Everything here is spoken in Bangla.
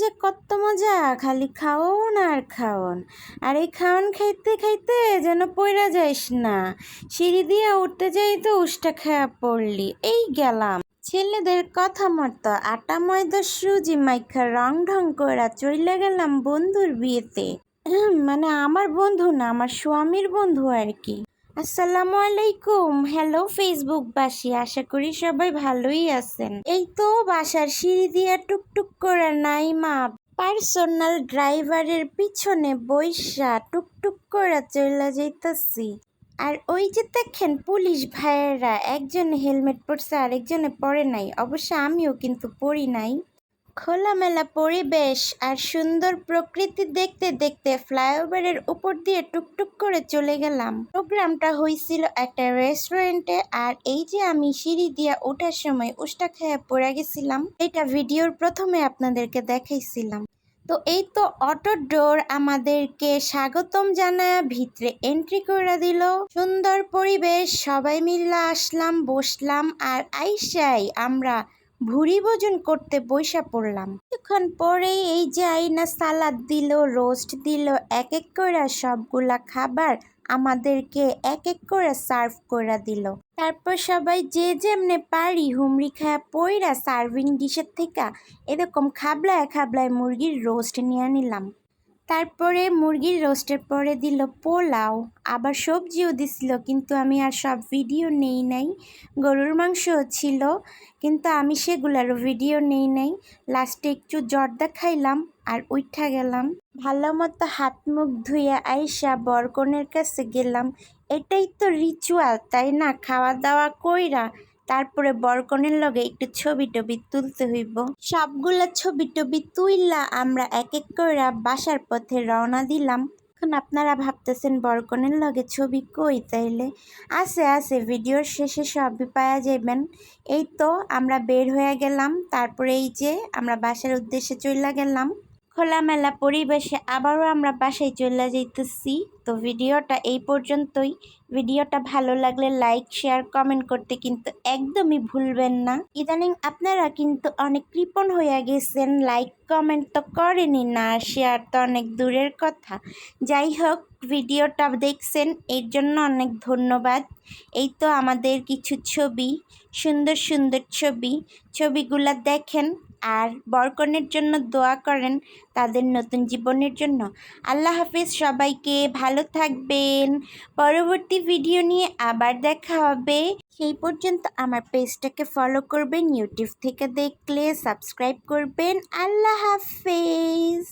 যে কত মজা, খালি খাওন আর খাওন। আর এই খাওন খাইতে খাইতে যেন পইরা যাইস না। সিঁড়ি দিয়ে উঠতে যাই তো উষ্টা খায়া পড়লি, এই গেলাম। ছেলেদের কথা মতো আটা ময়দা সুজি মাইখা রং ঢং করা চইলে গেলাম বন্ধুর বিয়েতে। মানে আমার বন্ধু না, আমার স্বামীর বন্ধু আর কি। আসসালামু আলাইকুম। হ্যালো ফেসবুকবাসী আশা করি সবাই ভালোই আছেন। এই তো বাসার সিঁড়ি দিয়া টুকটুক করে নাই মা পার্সোনাল ড্রাইভারের পিছনে বৈশা টুকটুক করে চলে যাইতাছি। আর ওই যে দেখেন পুলিশ ভাইয়েরা, একজনে হেলমেট পরছে, আরেকজনে পরে নাই। অবশ্য আমিও কিন্তু পড়ি নাই। খোলামেলা পরিবেশ আর সুন্দর প্রকৃতি দেখতে দেখতে ফ্লাইওভারের উপর দিয়ে টুকটুক করে চলে গেলাম। প্রোগ্রামটা হয়েছিল একটা রেস্টুরেন্টে আর এই যে আমি সিঁড়ি দিয়ে ওঠার সময় উষ্টা খেয়ে পড়ে গেছিলাম, এটা ভিডিওর প্রথমে আপনাদেরকে দেখাইছিলাম। তো এই তো অটো ডোর আমাদেরকে স্বাগতম জানায় ভিতরে এন্ট্রি করে দিল। সুন্দর পরিবেশ, সবাই মিলে আসলাম, বসলাম আর আইসাই আমরা ভুড়ি ভোজন করতে বৈশা পড়লাম। কিছুক্ষণ পরেই এই যে আইনা সালাদ দিল, রোস্ট দিল এক এক করে সবগুলা খাবার আমাদেরকে এক এক করে সার্ভ করে দিল। তারপর সবাই যে যেমনে পারি হুমড়ি খায়া পইরা সার্ভিং ডিশের থেকে এরকম খাবলায় খাবলায় মুরগির রোস্ট নিয়ে নিলাম। তারপরে মুরগির রোস্টের পরে দিল পোলাও, আবার সবজিও দিছিল, কিন্তু আমি আর সব ভিডিও নেই নাই। গরুর মাংসও ছিল, কিন্তু আমি সেগুলারও ভিডিও নেই নাই। লাস্টে একটু জর্দা খাইলাম আর উঠা গেলাম। ভালো মতো হাত মুখ ধুয়ে আইসা বরকনের কাছে গেলাম। এটাই তো রিচুয়াল তাই না? খাওয়া দাওয়া কইরা তারপরে বরকনের লগে একটু ছবি টবি তুলতে হইব। সবগুলা ছবি টবি তুইলা আমরা এক এক করে বাসার পথে রওনা দিলাম। এখন আপনারা ভাবতেছেন বরকনের লগে ছবি কই তাইলে? আছে আছে, ভিডিওর শেষে সবই পাওয়া যাবেন এই তো আমরা বের হয়ে গেলাম, তারপরে এই যে আমরা বাসার উদ্দেশ্যে চলে গেলাম। খোলামেলা পরিবেশে আবারও আমরা বাসায় চলে যাইতেছি। তো ভিডিওটা এই পর্যন্তই। ভিডিওটা ভালো লাগলে লাইক শেয়ার কমেন্ট করতে কিন্তু একদমই ভুলবেন না। ইদানিং আপনারা কিন্তু অনেক কৃপণ হয়ে গেছেন। লাইক কমেন্ট তো করেনি না শেয়ার তো অনেক দূরের কথা। যাই হোক, ভিডিওটা দেখছেন, এর জন্য অনেক ধন্যবাদ। এই তো আমাদের কিছু ছবি, সুন্দর সুন্দর ছবি। ছবিগুলা দেখেন আর বরকনের জন্য দোয়া করেন তাদের নতুন জীবনের জন্য। আল্লাহ হাফিজ, সবাইকে ভালো থাকবেন। পরবর্তী ভিডিও নিয়ে আবার দেখা হবে। সেই পর্যন্ত আমার পেজটাকে ফলো করবেন ইউটিউব থেকে দেখলে সাবস্ক্রাইব করবেন। আল্লাহ হাফেজ!